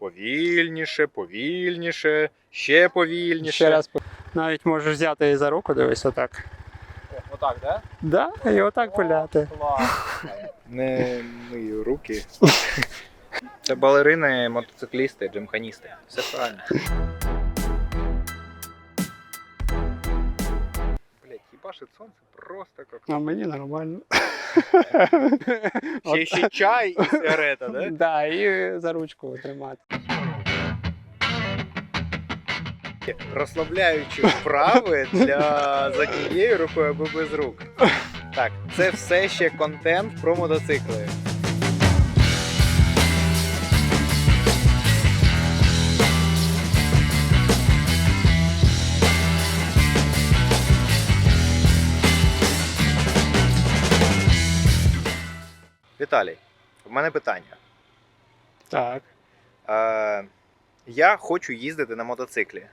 Повільніше, повільніше, ще повільніше. Ще раз навіть можеш взяти її за руку, дивись отак. Отак, так? Да, і отак пиляти. Не мию руки. Це балерини, мотоциклісти, джимханісти. Все правильно. Їбашить сонце просто как. А мені нормально. Ще, ще чай і сигарета, да? Да, і за ручку тримати. Розслабляючі вправи для за тією рукою або без рук. Так, це все ще контент про мотоцикли. Віталій, в мене питання. Так. Е, я хочу їздити на мотоциклі,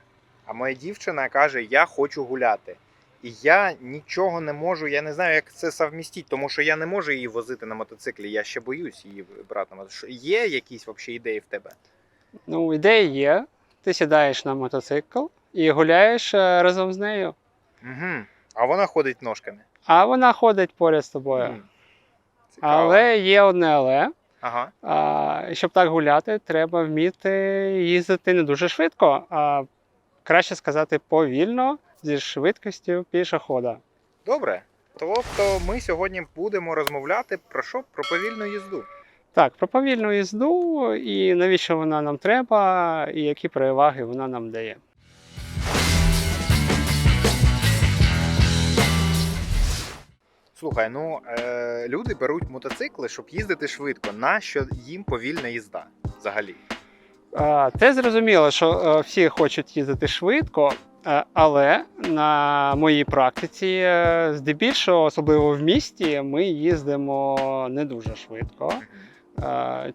а моя дівчина каже, я хочу гуляти. І я нічого не можу, я не знаю, як це совмістити, тому що я не можу її возити на мотоциклі. Я ще боюсь її брати на мотоцикл. Є якісь взагалі ідеї в тебе? Ну, ідея є. Ти сідаєш на мотоцикл і гуляєш е, разом з нею. Угу. А вона ходить ножками. А вона ходить поряд з тобою. М. Цікаво. Але є одне але. Ага. А, щоб так гуляти, треба вміти їздити не дуже швидко, а краще сказати повільно зі швидкістю пішохода. Добре. Тобто ми сьогодні будемо розмовляти про що? Про повільну їзду. Так, про повільну їзду і навіщо вона нам треба, і які переваги вона нам дає. Слухай, ну е, люди беруть мотоцикли, щоб їздити швидко. Нащо їм повільна їзда взагалі? Те зрозуміло, що е, всі хочуть їздити швидко, е, але на моїй практиці, е, здебільшого, особливо в місті, ми їздимо не дуже швидко.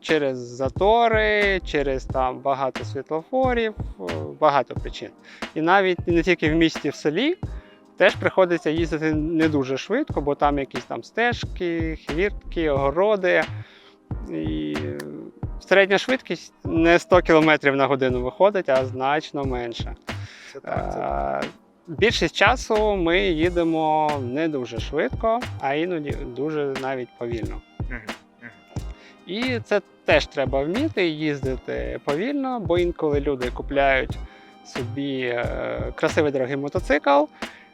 Через затори, через там багато світлофорів, багато причин. І навіть не тільки в місті, в селі теж приходиться їздити не дуже швидко, бо там якісь там стежки, хвіртки, огороди. І середня швидкість не 100 км на годину виходить, а значно менше. Це так. Це... Е, Більшість часу ми їдемо не дуже швидко, а іноді дуже навіть повільно. І це теж треба вміти їздити повільно, бо інколи люди купляють собі е, красивий дорогий мотоцикл,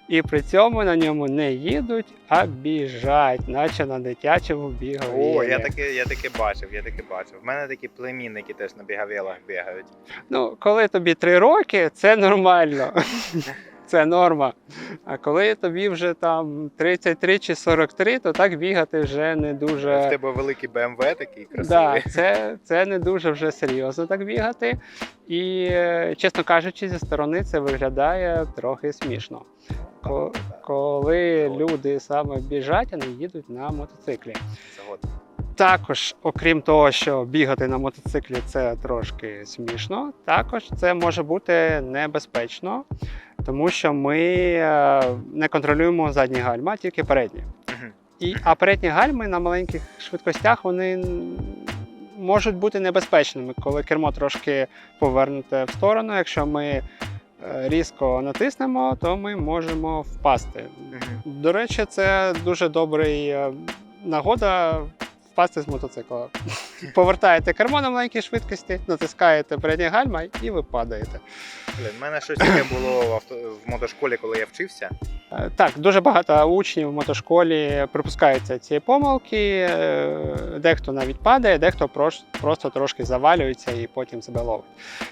і при цьому на ньому не їдуть, а біжать, наче на дитячому бігові. О, я таке, я таке бачив, я таке бачив. В мене такі племінники теж на бігавелах бігають. Ну, коли тобі три роки, це нормально. Це норма. А коли тобі вже там 33 чи 43, то так бігати вже не дуже. В тебе великий BMW такий Да, красивий. це, це не дуже вже серйозно так бігати. І, е, чесно кажучи, зі сторони це виглядає трохи смішно. Коли люди саме біжать, а не їдуть на мотоциклі. Згоден. Також, окрім того, що бігати на мотоциклі це трошки смішно, також це може бути небезпечно, тому що ми е, не контролюємо задні гальма, тільки передні. І, а передні гальми на маленьких швидкостях вони можуть бути небезпечними, коли кермо трошки повернуте в сторону. Якщо ми е, різко натиснемо, то ми можемо впасти. До речі, це дуже добрий е, нагода впасти з мотоцикла. Повертаєте кермо на маленькій швидкості, натискаєте передні гальма і ви падаєте. Блін, в мене щось таке було в, авто... в мотошколі, коли я вчився. Е, Так, дуже багато учнів в мотошколі припускаються цієї помилки. е, Дехто навіть падає, дехто просто трошки завалюється і потім себе ловить.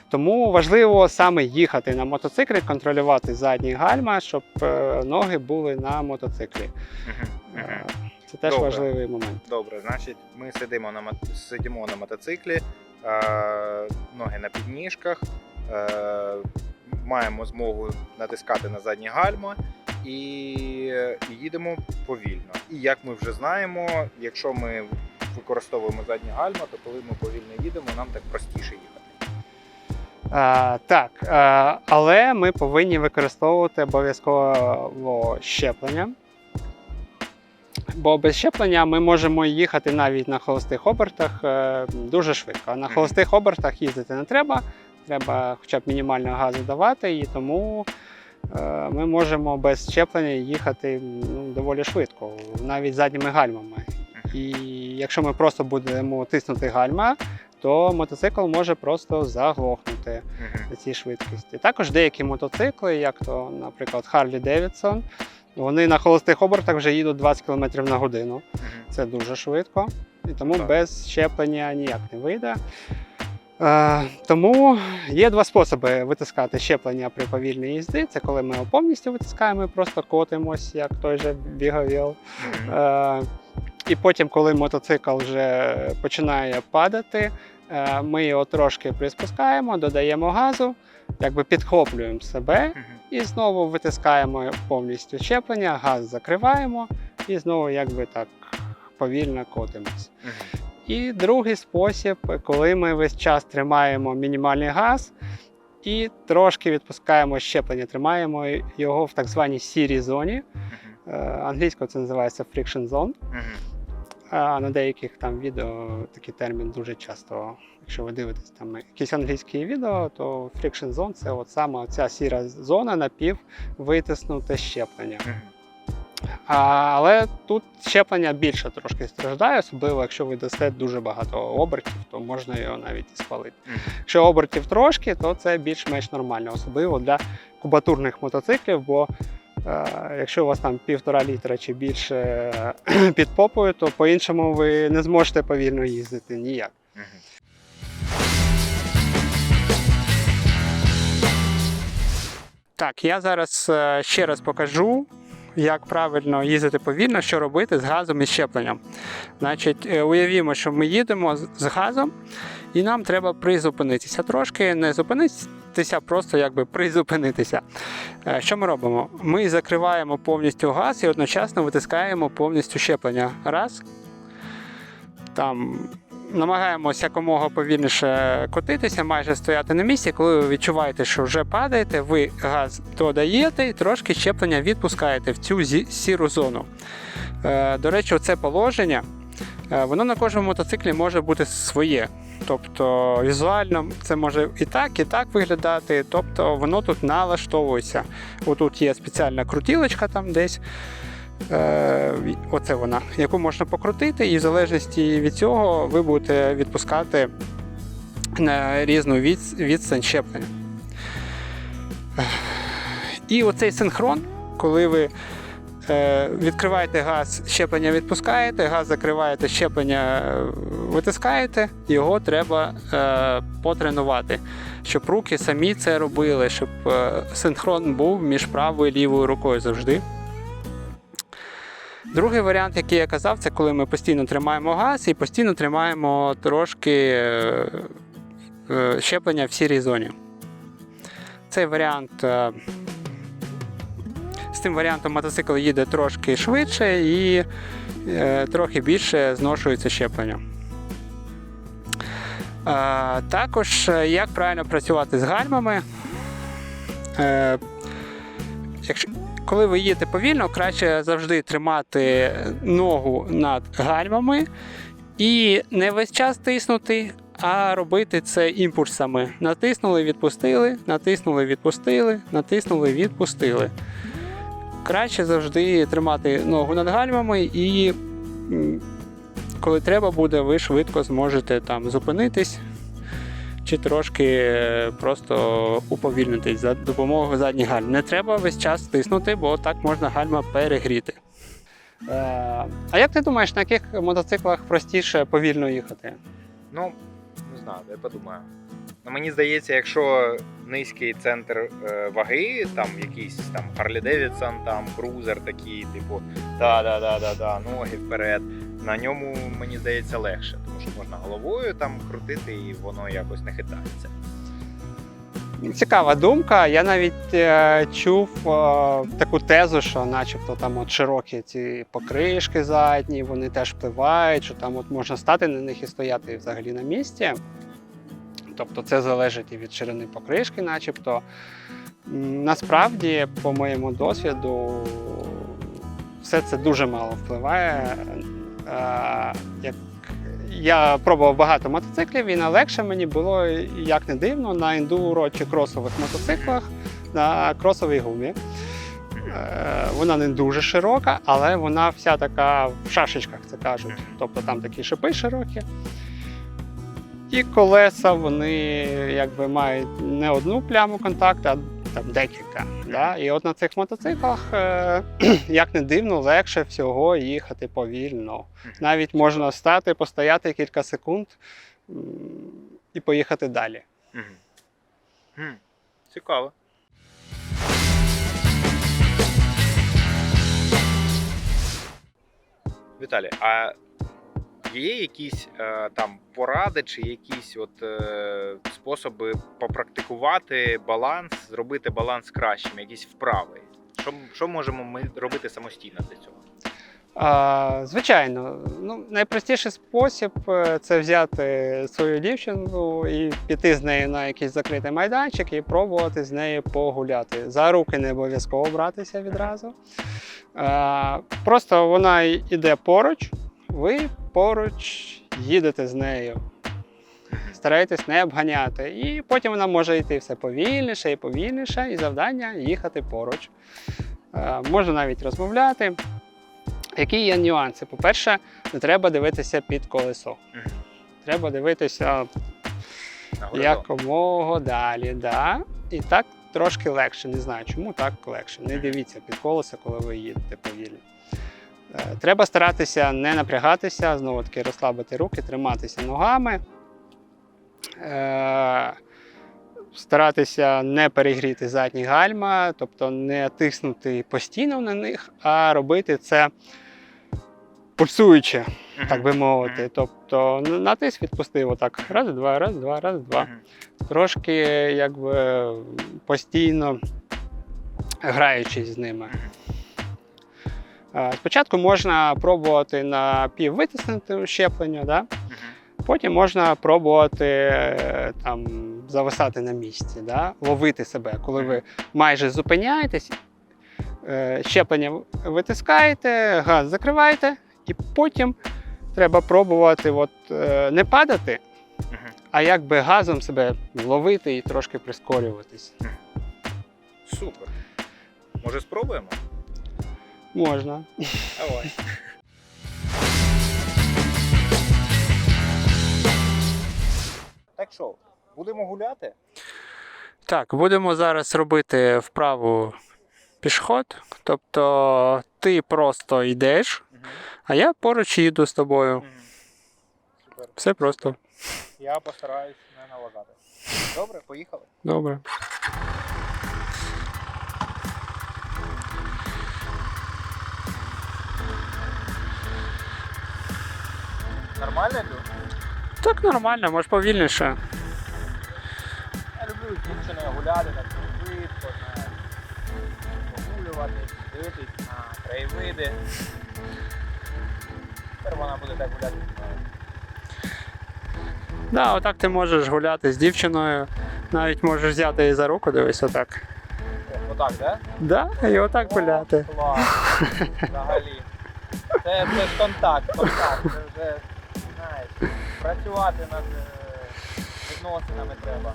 Тому важливо саме їхати на мотоциклі, контролювати задні гальма, щоб е, ноги були на мотоциклі. Мгм. Мгм. Е, Це теж Добре. важливий момент. Добре, значить, ми сидимо на мот- сидимо на мотоциклі, е... ноги на підніжках, е... маємо змогу натискати на задні гальма і... і їдемо повільно. І як ми вже знаємо, якщо ми використовуємо задні гальма, то коли ми повільно їдемо, нам так простіше їхати. А, так, а, але ми повинні використовувати обов'язково щеплення. Бо без щеплення ми можемо їхати навіть на холостих обертах е, дуже швидко. А на холостих обертах їздити не треба. Треба хоча б мінімально газу давати, і тому е, ми можемо без щеплення їхати ну, доволі швидко, навіть задніми гальмами. І якщо ми просто будемо тиснути гальма, то мотоцикл може просто заглохнути на цій швидкості. Також деякі мотоцикли, як то, наприклад, Harley Davidson, вони на холостих обертах вже їдуть 20 км на годину. Це дуже швидко, і тому Так. без щеплення ніяк не вийде. Е, тому є два способи витискати щеплення при повільній їзді. Це коли ми його повністю витискаємо і просто котимось, як той же біговіл. Мгм. Е, і потім, коли мотоцикл вже починає падати, е, ми його трошки приспускаємо, додаємо газу, якби підхоплюємо себе і знову витискаємо повністю щеплення, газ закриваємо і знову якби так повільно котимось. І другий спосіб, коли ми весь час тримаємо мінімальний газ і трошки відпускаємо щеплення, тримаємо його в так званій сірій зоні. Е, Англійською це називається friction zone. А на деяких там відео такий термін дуже часто, якщо ви дивитесь там якісь англійські відео, то friction zone це от саме ця сіра зона напів витиснуте щеплення. А, але тут щеплення більше трошки страждає, особливо якщо ви дасте дуже багато обертів, то можна його навіть і спалити. Якщо обертів трошки, то це більш-менш нормально, особливо для кубатурних мотоциклів, бо якщо у вас там півтора літра чи більше е, під попою, то по-іншому ви не зможете повільно їздити ніяк. Так, я зараз е, ще раз покажу, як правильно їздити повільно, що робити з газом і щепленням. Значить, е, уявімо, що ми їдемо з- газом, і нам треба призупинитися трошки, не зупинитися, просто якби призупинитися. Е, Що ми робимо? Ми закриваємо повністю газ і одночасно витискаємо повністю щеплення. Раз. Там намагаємося якомога повільніше котитися, майже стояти на місці. Коли ви відчуваєте, що вже падаєте, ви газ додаєте і трошки щеплення відпускаєте в цю сіру зону. Е, До речі, це положення, е, воно на кожному мотоциклі може бути своє. Тобто візуально це може і так, і так виглядати. Тобто воно тут налаштовується. Отут є спеціальна крутілочка там десь. Е, оце вона, яку можна покрутити, і в залежності від цього ви будете відпускати на різну відстань щеплення. І оцей синхрон, коли ви е, відкриваєте газ, щеплення відпускаєте, газ закриваєте, щеплення е, витискаєте, його треба е, потренувати, щоб руки самі це робили, щоб е, синхрон був між правою і лівою рукою завжди. Другий варіант, який я казав, це коли ми постійно тримаємо газ і постійно тримаємо трошки е, е, щеплення в сірій зоні. Цей варіант. е, З цим варіантом мотоцикл їде трошки швидше і трохи більше зношується щеплення. Також як правильно працювати з гальмами. Коли ви їдете повільно, краще завжди тримати ногу над гальмами і не весь час тиснути, а робити це імпульсами. Натиснули, відпустили, натиснули, відпустили, натиснули, відпустили. Краще завжди тримати ногу над гальмами і коли треба буде, ви швидко зможете там зупинитись. Чи трошки е, просто уповільнитись за допомогою задніх гальм. Не треба весь час стиснути, бо так можна гальма перегріти. Е, а як ти думаєш, на яких мотоциклах простіше повільно їхати? Ну, не знаю, я подумаю. Ну, мені здається, якщо низький центр е, ваги, там якийсь там Harley Davidson, там крузер такий, типу, да-да-да-да-да, ноги вперед. На ньому мені здається легше, тому що можна головою там крутити і воно якось не хитається. Цікава думка. Я навіть е, чув е, таку тезу, що начебто там от широкі ці покришки задні, вони теж впливають, що там от можна стати на них і стояти взагалі на місці. Тобто це залежить і від ширини покришки, начебто. Насправді, по моєму досвіду, все це дуже мало впливає. Е, Як я пробував багато мотоциклів, і найлегше мені було, як не дивно, на ендуро чи кросових мотоциклах на кросовій гумі. Е, Вона не дуже широка, але вона вся така в шашечках, це кажуть. Тобто там такі шипи широкі. І колеса вони якби мають не одну пляму контакту, а там декілька. Да? І от на цих мотоциклах, е, як не дивно, легше всього їхати повільно. Навіть можна стати, постояти кілька секунд і поїхати далі. Цікаво. Віталій, а є якісь е, там поради чи якісь от е, способи попрактикувати баланс, зробити баланс кращим, якісь вправи? Що, що можемо ми робити самостійно для цього? А, звичайно, ну, найпростіший спосіб е, це взяти свою дівчину і піти з нею на якийсь закритий майданчик і пробувати з нею погуляти. За руки не обов'язково братися відразу. А, просто вона йде поруч, ви поруч їдете з нею. Старайтесь не обганяти. І потім вона може йти все повільніше і повільніше, і завдання їхати поруч. Е, Можна навіть розмовляти. Які є нюанси? По-перше, не треба дивитися під колесо. Треба дивитися якомога далі. Да? І так трошки легше. Не знаю, чому так легше. Не дивіться під колесо, коли ви їдете повільно. Е, Треба старатися не напрягатися, знову таки розслабити руки, триматися ногами. Е, Старатися не перегріти задні гальма, тобто не тиснути постійно на них, а робити це пульсуючи, так би мовити. Тобто н- натис відпустив отак. Раз, два, раз, два, раз, два. Трошки якби постійно граючись з ними. Е, Спочатку можна пробувати на піввитиснути щеплення, да? Потім можна пробувати е, там, зависати на місці, да? ловити себе, коли ви майже зупиняєтесь, е, щеплення витискаєте, газ закриваєте, і потім треба пробувати от, не падати, а якби газом себе ловити і трошки прискорюватись. Супер. Може спробуємо? Можна. Давай. Так що, будемо гуляти? Так, будемо зараз робити вправу пішход. Тобто ти просто йдеш, а я поруч їду з тобою. Супер. Все просто. Я постараюсь не налагати. Добре, поїхали. Добре. Нормально йду? Так нормально, може повільніше. Я люблю з дівчиною гуляти так швидко, погулювати, дивитись на краєвиди. Тепер вона буде так гуляти. Да, отак ти можеш гуляти з дівчиною. Навіть можеш взяти її за руку, дивись отак. Отак, так? Да, і отак гуляти. Клас. Взагалі. Це, це ж контакт, контакт. Це вже, знаєш, працювати над е, відносинами треба.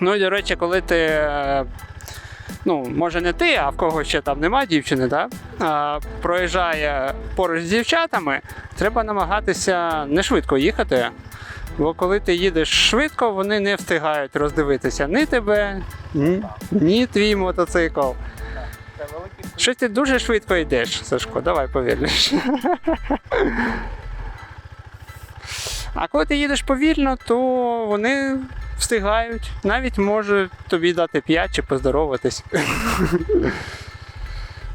Ну і до речі, коли ти. е, Ну, може не ти, а в кого ще там немає дівчини, да? а, проїжджає поруч з дівчатами, треба намагатися не швидко їхати. Бо коли ти їдеш швидко, вони не встигають роздивитися ні тебе, ні, ні твій мотоцикл. Щось ти дуже швидко йдеш, Сашко, давай повільніше. А коли ти їдеш повільно, то вони встигають. Навіть можуть тобі дати 5 чи поздороватись.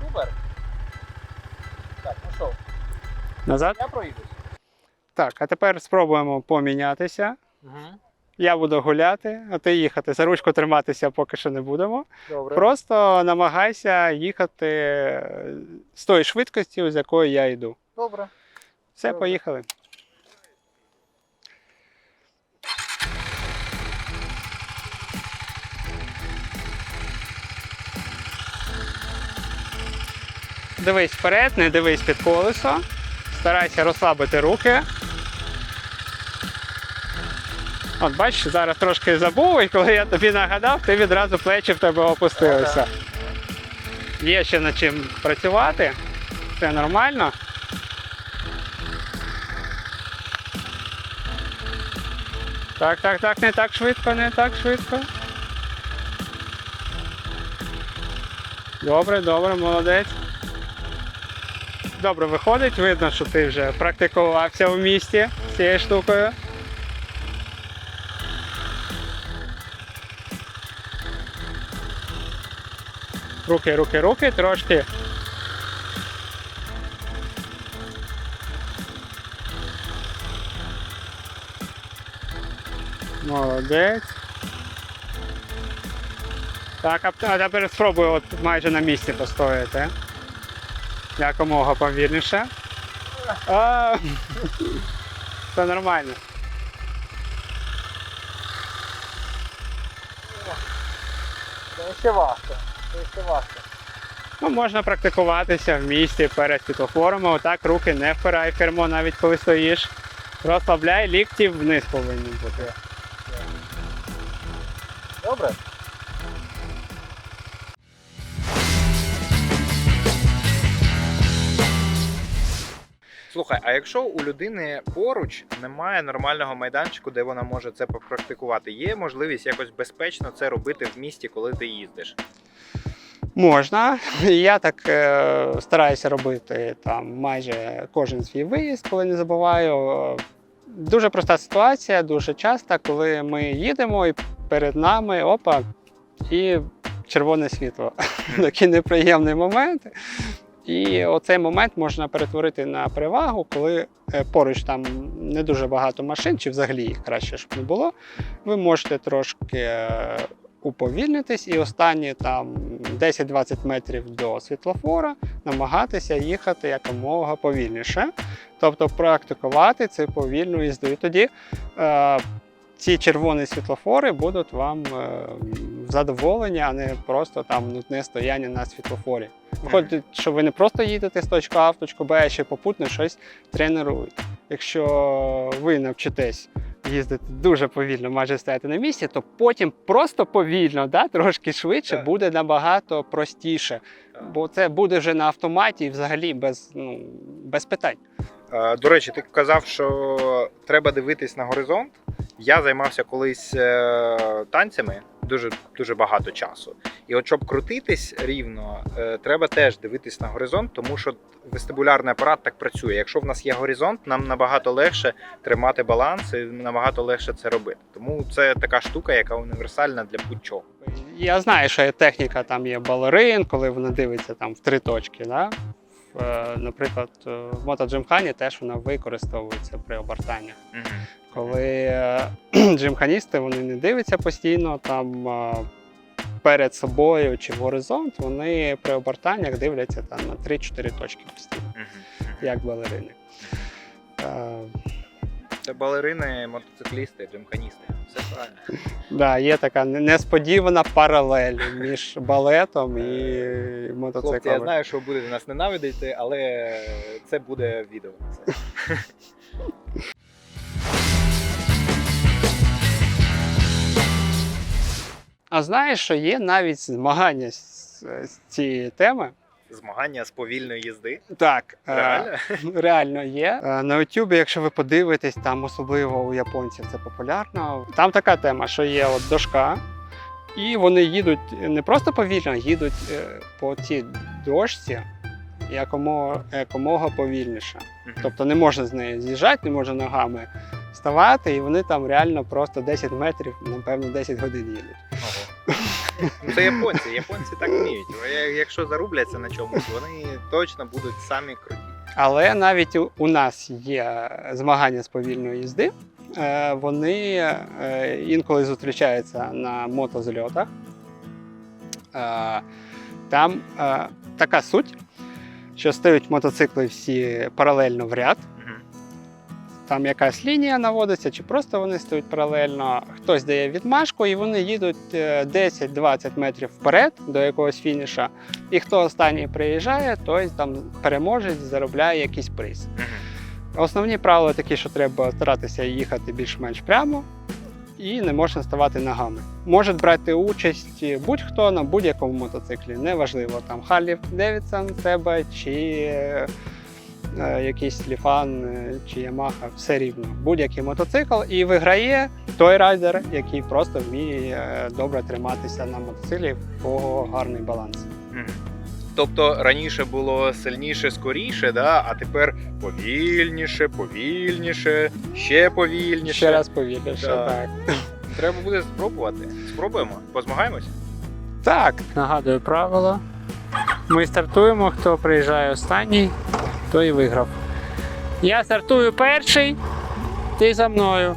Супер. Так, ну що, Назад. я проїдусь. Так, а тепер спробуємо помінятися. Угу. Я буду гуляти, а ти їхати. За ручку триматися поки що не будемо. Добре. Просто намагайся їхати з тої швидкості, з якої я йду. Добре. Все, Добре. поїхали. Дивись вперед, не дивись під колесо. Старайся розслабити руки. От бачиш, зараз трошки забув, і коли я тобі нагадав, ти відразу плечі в тебе опустилися. Є ще над чим працювати. Все нормально. Так, так, так, не так швидко, не так швидко. Добре, добре, молодець. Добре виходить, видно, що ти вже практикувався в місті з цією штукою. Руки, руки, руки, трошки. Молодець. Так, а тепер спробуй от майже на місці постояти. Якомога повільніше. А, Це нормально. Це ще важко. Це ще важко. Ну, можна практикуватися в місті перед світлофором, а отак руки не впирай в кермо, навіть коли стоїш. Розслабляй, лікті вниз повинні бути. Добре? Слухай, а якщо у людини поруч немає нормального майданчику, де вона може це попрактикувати, є можливість якось безпечно це робити в місті, коли ти їздиш? Можна. Я так е, стараюся робити там майже кожен свій виїзд, коли не забуваю. Дуже проста ситуація, дуже часто, коли ми їдемо і перед нами опа, і червоне світло. Такий неприємний момент. І оцей момент можна перетворити на перевагу, коли е, поруч там не дуже багато машин, чи взагалі їх краще, щоб не було. Ви можете трошки е, уповільнитись і останні там 10-20 метрів до світлофора намагатися їхати якомога повільніше. Тобто практикувати цю повільну їзду. І тоді е, ці червоні світлофори будуть вам е, в а не просто там нудне стояння на світлофорі. Виходить, що ви не просто їдете з точки А в точку Б, а ще попутно щось тренуєте. Якщо ви навчитесь їздити дуже повільно, майже стояти на місці, то потім просто повільно, да, трошки швидше, Так. буде набагато простіше. Так. Бо це буде вже на автоматі і взагалі без, ну, без питань. Е, До речі, ти казав, що треба дивитись на горизонт. Я займався колись е, танцями дуже дуже багато часу. І от щоб крутитись рівно, е, треба теж дивитись на горизонт, тому що вестибулярний апарат так працює. Якщо в нас є горизонт, нам набагато легше тримати баланс і набагато легше це робити. Тому це така штука, яка універсальна для будь-чого. Я знаю, що є техніка, там є балерин, коли вона дивиться там в три точки. Да? Е, наприклад, е, в мотоджимхані теж вона використовується при обертаннях. Коли е, джимханісти вони не дивляться постійно там перед собою чи в горизонт, вони при обертаннях дивляться там на 3-4 точки постійно, як балерини. Е, Це балерини, мотоциклісти, джимканісти. Все правильно. Да, є така несподівана паралель між балетом і мотоциклом. Хлопці, я знаю, що ви будете нас ненавидіти, але це буде відео. А знаєш, що є навіть змагання з, з цієї теми. Змагання з повільної їзди. Так, е, Реально? реально є. Е, На YouTube, якщо ви подивитесь, там особливо у японців це популярно. Там така тема, що є от дошка, і вони їдуть не просто повільно, а їдуть е, по цій дошці якомога, якомога повільніше. Тобто не можна з неї з'їжджати, не можна ногами ставати, і вони там реально просто 10 метрів, напевно, 10 годин їдуть. Ого. Це японці. Японці так вміють. Якщо зарубляться на чомусь, вони точно будуть самі круті. Але навіть у- нас є змагання з повільної їзди. Е, Вони е, інколи зустрічаються на мотозльотах. Е, Там така суть, що стають мотоцикли всі паралельно в ряд. Там якась лінія наводиться, чи просто вони стоять паралельно. Хтось дає відмашку, і вони їдуть е, 10-20 метрів вперед до якогось фініша. І хто останній приїжджає, той там переможець заробляє якийсь приз. Основні правила такі, що треба старатися їхати більш-менш прямо і не можна ставати ногами. Може брати участь будь-хто на будь-якому мотоциклі, неважливо там Харлі Девідсон тебе чи е, е, якийсь Ліфан е, чи Ямаха, все рівно. Будь-який мотоцикл і виграє той райдер, який просто вміє е, добре триматися на мотоциклі, кого гарний баланс. Тобто раніше було сильніше, скоріше, да? а тепер повільніше, повільніше, ще повільніше. Ще раз повіриш, Так. так. Треба буде спробувати. Спробуємо, позмагаємось. Так, нагадую правила. Ми стартуємо, хто приїжджає останній, той і виграв. Я стартую перший, ти за мною.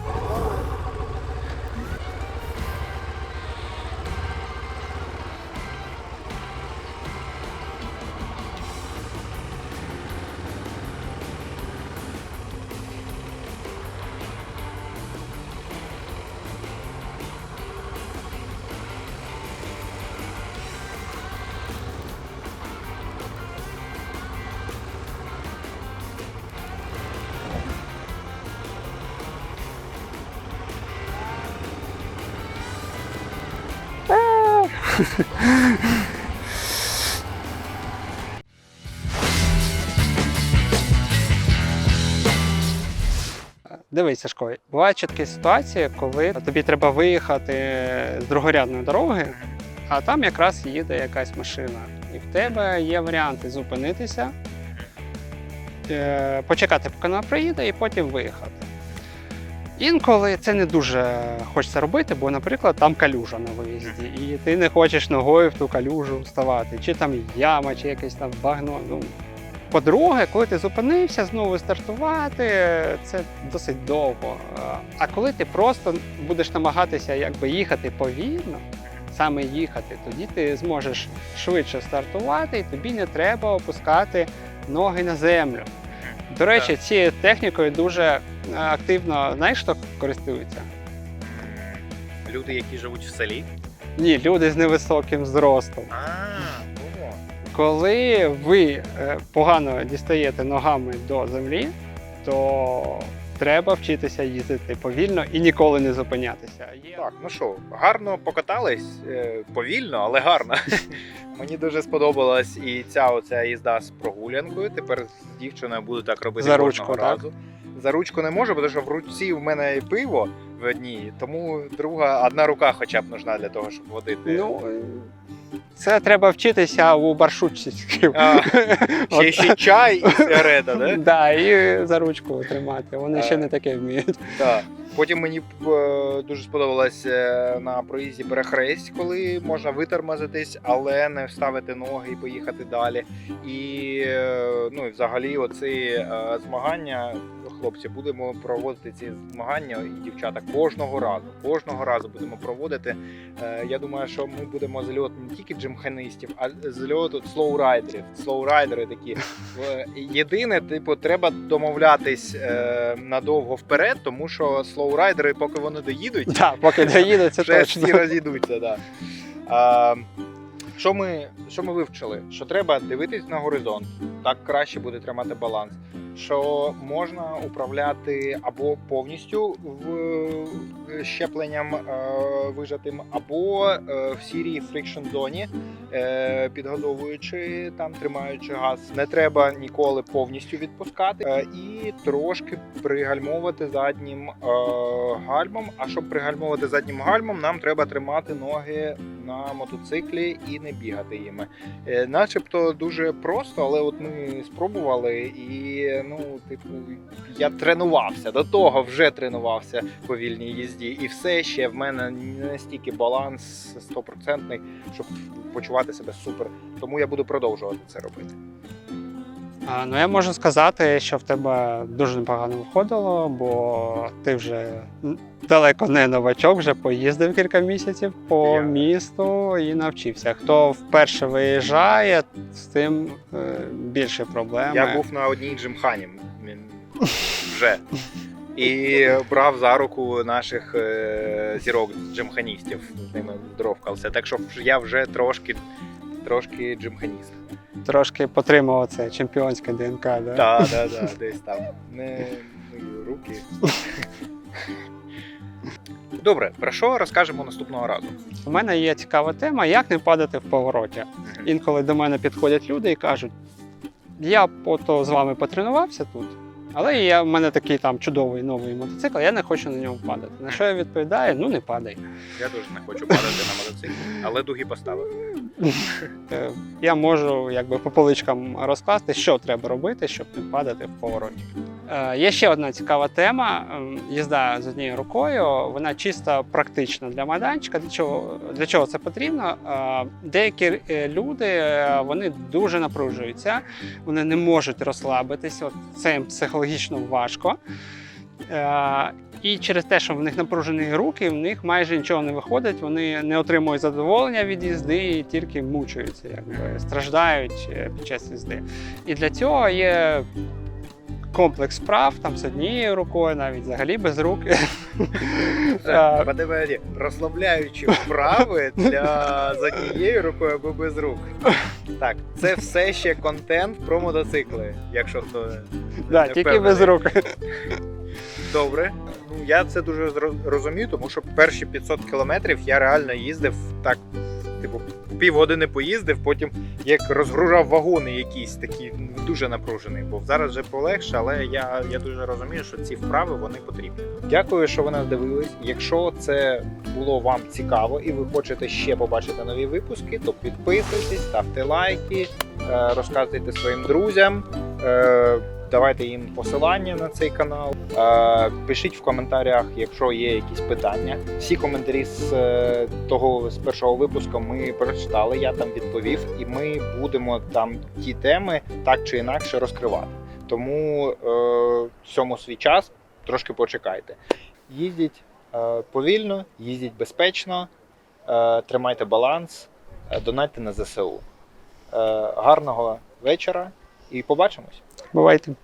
Дивись, Сашко, бувають чіткі ситуації, коли тобі треба виїхати з другорядної дороги, а там якраз їде якась машина. І в тебе є варіанти зупинитися, е, почекати, поки вона приїде, і потім виїхати. Інколи це не дуже хочеться робити, бо, наприклад, там калюжа на виїзді, і ти не хочеш ногою в ту калюжу вставати, чи там яма, чи якесь там багно. Ну, по-друге, коли ти зупинився, знову стартувати, це досить довго. А коли ти просто будеш намагатися якби їхати повільно, саме їхати, тоді ти зможеш швидше стартувати, і тобі не треба опускати ноги на землю. До речі, цією технікою дуже активно, знаєш, хто користується? М, Люди, які живуть в селі. Ні, люди з невисоким зростом. А. Коли ви е, погано дістаєте ногами до землі, то треба вчитися їздити повільно і ніколи не зупинятися. Є... Так, ну що, гарно покатались, е, повільно, але гарно. Мені дуже сподобалась і ця оця їзда з прогулянкою. Тепер з дівчиною буду так робити За кожного ручку, так? разу. За ручку не можу, тому що в руці в мене пиво в одній, тому друга одна рука хоча б нужна для того, щоб водити. Ну, це треба вчитися у баршутчиків. Ще, ще чай і сигарета, да? Да, і за ручку тримати. Вони ще не таке вміють. Так. Потім мені е, дуже сподобалось е, на проїзді перехресть, коли можна витормозитись, але не вставити ноги і поїхати далі. І е, ну і взагалі, оці змагання, хлопці, будемо проводити ці змагання і дівчата кожного разу. Кожного разу будемо проводити. Е, Я думаю, що ми будемо зльот не тільки джимханистів, а зльот от слоурайдерів. Слоурайдери такі. Єдине, типу, треба домовлятись е, надовго вперед, тому що слоурайдери, поки вони доїдуть, Так, поки доїдуть, це вже точно. всі розійдуться. Да. А, що, ми, що ми вивчили? Що треба дивитись на горизонт, так краще буде тримати баланс. Що можна управляти або повністю в е, щепленням е, вижатим, або е, в сірій фрикшн зоні, підгазовуючи там, тримаючи газ. Не треба ніколи повністю відпускати і трошки пригальмовувати заднім гальмом. А щоб пригальмовувати заднім гальмом, нам треба тримати ноги на мотоциклі і не бігати їми. Начебто дуже просто, але от ми спробували, і ну, типу, я тренувався до того, вже тренувався по вільній їзді, і все ще в мене не настільки баланс стопроцентний, щоб почувати себе супер. Тому я буду продовжувати це робити. А, ну я можу сказати, що в тебе дуже непогано виходило, бо ти вже далеко не новачок, вже поїздив кілька місяців по Я- місту і навчився. Хто вперше виїжджає, з тим е, більше проблеми. Я був на одній джимхані вже. і брав за руку наших е, зірок джимханістів. З ними здоровкався. Так що я вже трошки, трошки джимханіст. Трошки потримав це чемпіонське ДНК, да? Так, так, так, десь там. Не мої руки. Добре, про що розкажемо наступного разу? У мене є цікава тема, як не падати в повороті. Інколи до мене підходять люди і кажуть: я ото з вами потренувався тут, але я, в мене такий там чудовий новий мотоцикл, я не хочу на ньому падати. На що я відповідаю? Ну не падай. Я дуже не хочу падати на мотоциклі, але дуги поставив. Е, Я можу якби по поличкам розкласти, що треба робити, щоб не падати в повороті. Е, Є ще одна цікава тема: ем, їзда з однією рукою. Вона чисто практична для майданчика. Для чого, для чого це потрібно? Е, Деякі люди вони дуже напружуються, вони не можуть розслабитися. Це їм психологічно важко. Е, І через те, що в них напружені руки, в них майже нічого не виходить, вони не отримують задоволення від їзди і тільки мучаються, якби страждають е, під час їзди. І для цього є комплекс справ там з однією рукою, навіть взагалі без рук. Подивіться, розслабляючі вправи для з однією рукою або без рук. Так, це все ще контент про мотоцикли, якщо хто не тільки без рук. Добре. Ну я це дуже розумію, тому що перші 500 кілометрів я реально їздив так, типу, півгодини поїздив, потім як розгружав вагони якісь такі дуже напружений був. Зараз вже полегше, але я, я дуже розумію, що ці вправи вони потрібні. Дякую, що ви нас дивились. Якщо це було вам цікаво і ви хочете ще побачити нові випуски, то підписуйтесь, ставте лайки, е, розказуйте своїм друзям. Давайте їм посилання на цей канал. Е, Пишіть в коментарях, якщо є якісь питання. Всі коментарі з е, того з першого випуску ми прочитали. Я там відповів, і ми будемо там ті теми так чи інакше розкривати. Тому е, цьому свій час трошки почекайте. Їздіть е, повільно, їздіть безпечно, е, тримайте баланс, е, донайте на ЗСУ. Е, гарного вечора і побачимось! Бувайте.